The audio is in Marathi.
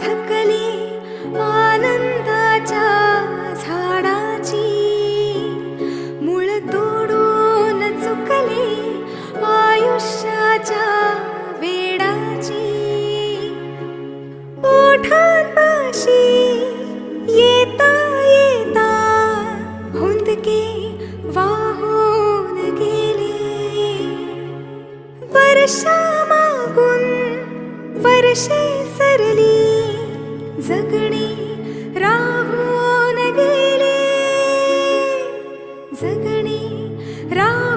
थकली आनंदाच्या झाडाची मुळ तोडून चुकली आयुष्याच्या वेडाची. ओठांवर वर्षामागून वर्षे सरली. जगणे राहून गेले. जगणे राहू